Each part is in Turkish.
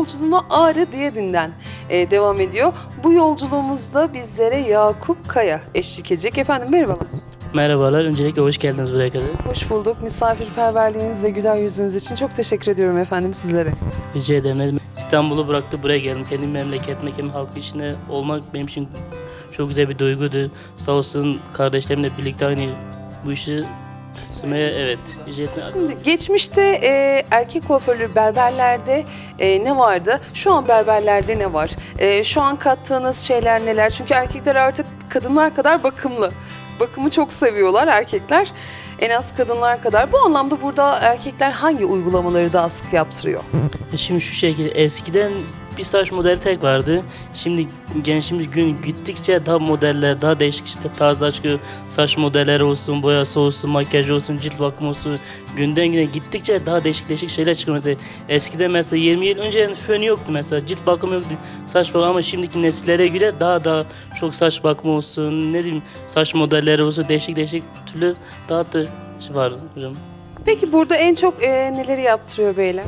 yolculuğuna Ağrı Diyadin'den e, devam ediyor. Bu yolculuğumuzda bizlere Yakup Kaya eşlik edecek. Efendim merhabalar. Merhabalar, öncelikle hoş geldiniz buraya kadar. Hoş bulduk. Misafirperverliğiniz ve güler yüzünüz için çok teşekkür ediyorum efendim sizlere. Rica ederim. İstanbul'u bıraktı buraya geldim. Kendi memleketime, kendi halkı içinde olmak benim için çok güzel bir duygudu. Sağ olsun kardeşlerimle birlikte aynı bu işi sürmeye evet. etme- Şimdi geçmişte e, erkek kuaförlü berberlerde e, ne vardı? Şu an berberlerde ne var? E, şu an kattığınız şeyler neler? Çünkü erkekler artık kadınlar kadar bakımlı. Bakımı çok seviyorlar erkekler. En az kadınlar kadar. Bu anlamda burada erkekler hangi uygulamaları daha sık yaptırıyor? Şimdi şu şekilde eskiden bir saç modeli tek vardı. Şimdi gençliğimiz gün gittikçe daha modeller, daha değişik işte tarzlar çıkıyor. Saç modelleri olsun, boyası olsun, makyaj olsun, cilt bakımı olsun. Günden güne gittikçe daha değişik değişik şeyler çıkıyor. Mesela eskiden mesela 20 yıl önce fön yoktu mesela, cilt bakımı yoktu, saç bakımı ama şimdiki nesillere göre daha daha çok saç bakımı olsun, ne diyeyim saç modelleri olsun, değişik değişik türlü daha da şey var hocam. Peki burada en çok e, neleri yaptırıyor beyler?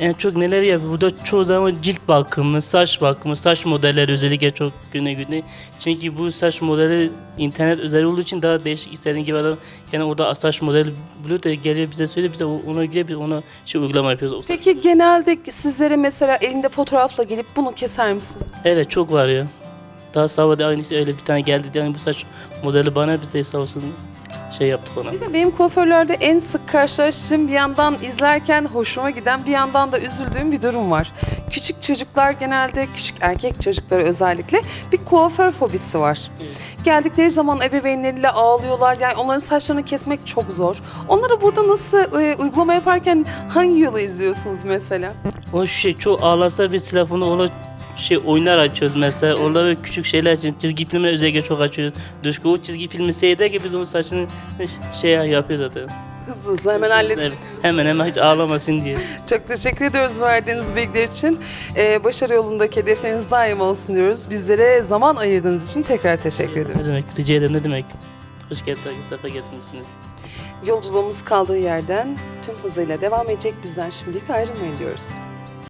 En çok neler yapıyor? Burada çoğu zaman cilt bakımı, saç bakımı, saç modelleri özellikle çok güne güne. Çünkü bu saç modeli internet üzeri olduğu için daha değişik istediğin gibi adam yani orada saç modeli buluyor da geliyor bize söylüyor biz de ona göre biz ona şey uygulama yapıyoruz. Peki genelde sizlere mesela elinde fotoğrafla gelip bunu keser misin? Evet çok var ya. Daha sabah da aynısı öyle bir tane geldi yani bu saç modeli bana biz de sağ olsun şey yaptık ona. Bir de benim kuaförlerde en sık karşılaştığım bir yandan izlerken hoşuma giden bir yandan da üzüldüğüm bir durum var. Küçük çocuklar genelde küçük erkek çocukları özellikle bir kuaför fobisi var. Evet. Geldikleri zaman ebeveynleriyle ağlıyorlar. Yani onların saçlarını kesmek çok zor. Onlara burada nasıl e, uygulama yaparken hangi yolu izliyorsunuz mesela? O şey çok ağlasa biz telefonu ona şey oyunlar açıyoruz mesela. Orada böyle küçük şeyler için çizgi filmi özellikle çok açıyoruz. Düşkü o çizgi filmi seyreder ki biz onun saçını şey yapıyoruz zaten. Hızlı hızlı hemen halledin. Evet, Hemen hemen hiç ağlamasın diye. Çok teşekkür ediyoruz verdiğiniz bilgiler için. Ee, başarı yolundaki hedefleriniz daim olsun diyoruz. Bizlere zaman ayırdığınız için tekrar teşekkür Ne ediyoruz. demek? Rica ederim ne demek? Hoş geldiniz. Sefa getirmişsiniz. Yolculuğumuz kaldığı yerden tüm hızıyla devam edecek. Bizden şimdilik ayrılmayın diyoruz.